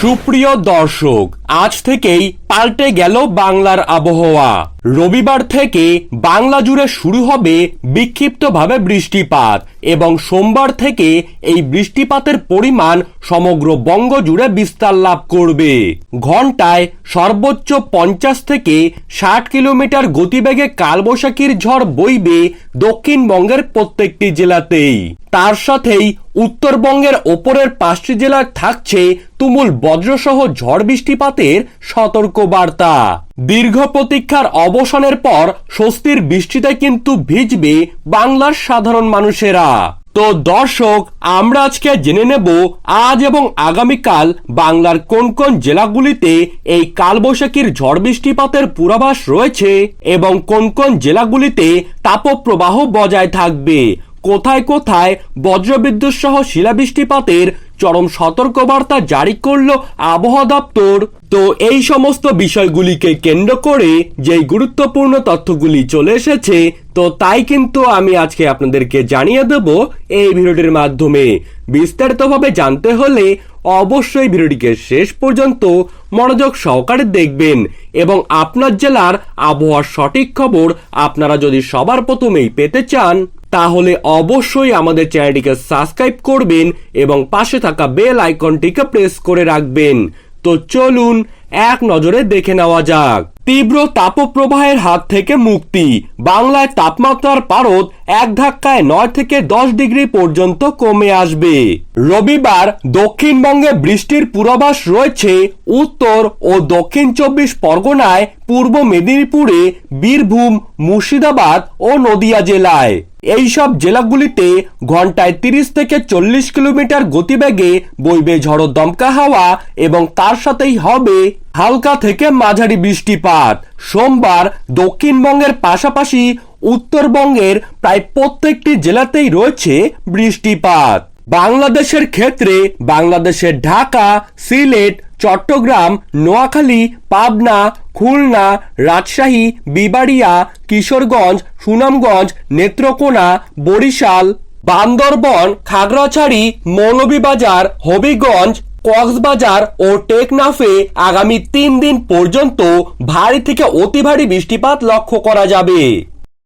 সুপ্রিয় দর্শক, আজ থেকেই পাল্টে গেল বাংলার আবহাওয়া। রবিবার থেকে বাংলা জুড়ে শুরু হবে বিক্ষিপ্তভাবে বৃষ্টিপাত এবং সোমবার থেকে এই বৃষ্টিপাতের পরিমাণ সমগ্র বঙ্গ জুড়ে বিস্তার লাভ করবে। ঘন্টায় সর্বোচ্চ পঞ্চাশ থেকে ষাট কিলোমিটার গতিবেগে কালবৈশাখীর ঝড় বইবে দক্ষিণবঙ্গের প্রত্যেকটি জেলাতেই। তার সাথেই উত্তরবঙ্গের ওপরের পাঁচটি জেলার থাকছে তুমুল বজ্রসহ ঝড় বৃষ্টিপাতের সতর্ক বার্তা দীর্ঘ প্রতীক্ষার অবসানের পর স্বস্তির বৃষ্টিতে কিন্তু ভিজবে বাংলার সাধারণ মানুষেরা। তো দর্শক, আমরা আজকে জেনে নেব আজ এবং আগামীকাল বাংলার কোন কোন জেলাগুলিতে এই কালবৈশাখীর ঝড় বৃষ্টিপাতের পূর্বাভাস রয়েছে এবং কোন কোন জেলাগুলিতে তাপপ্রবাহ বজায় থাকবে। কোথায় কোথায় বজ্রবিদ্যুৎ সহ শিলাবৃষ্টিপাতের চরম সতর্কবার্তা জারি করল আবহাওয়া দপ্তর। তো এই সমস্ত বিষয়গুলিকে কেন্দ্র করে যেই গুরুত্বপূর্ণ তথ্যগুলি চলে এসেছে, তো তাই কিন্তু আমি আজকে আপনাদেরকে জানিয়ে দেব এই ভিডিওটির মাধ্যমে। বিস্তারিতভাবে জানতে হলে অবশ্যই ভিডিওটিকে শেষ পর্যন্ত মনোযোগ সহকারে দেখবেন এবং আপনার জেলার আবহাওয়ার সঠিক খবর আপনারা যদি সবার প্রথমেই পেতে চান তাহলে অবশ্যই আমাদের চ্যানেলটিকে সাবস্ক্রাইব করবেন এবং পাশে থাকা বেল আইকনটিকে প্রেস করে রাখবেন। তো চলুন, এক নজরে দেখে নেওয়া যাক। তীব্র তাপপ্রবাহের হাত থেকে মুক্তি। বাংলায় তাপমাত্রার পারদ এক ধাক্কায় নয় থেকে দশ ডিগ্রি পর্যন্ত কমে আসবে। রবিবার দক্ষিণবঙ্গে বৃষ্টির পূর্বাভাস রয়েছে উত্তর ও দক্ষিণ চব্বিশ পরগনায় পূর্ব মেদিনীপুরে, বীরভূম, মুর্শিদাবাদ ও নদিয়া জেলায়। এই সব জেলাগুলিতে ঘন্টায় তিরিশ থেকে চল্লিশ কিলোমিটার গতিবেগে বইবে ঝড়ো দমকা হাওয়া এবং তার সাথেই হবে হালকা থেকে মাঝারি বৃষ্টিপাত। সোমবার দক্ষিণবঙ্গের পাশাপাশি উত্তরবঙ্গের প্রায় প্রত্যেকটি জেলাতেই রয়েছে বৃষ্টিপাত। বাংলাদেশের ক্ষেত্রে বাংলাদেশের ঢাকা, সিলেট চট্টগ্রাম, নোয়াখালী, পাবনা, খুলনা, রাজশাহী, বিবাড়িয়া, কিশোরগঞ্জ, সুনামগঞ্জ, নেত্রকোনা, বরিশাল, বান্দরবন, খাগড়াছড়ি, মৌলভীবাজার, হবিগঞ্জ, কক্সবাজার ও টেকনাফে আগামী তিন দিন পর্যন্ত ভারী থেকে অতি ভারী বৃষ্টিপাত লক্ষ্য করা যাবে।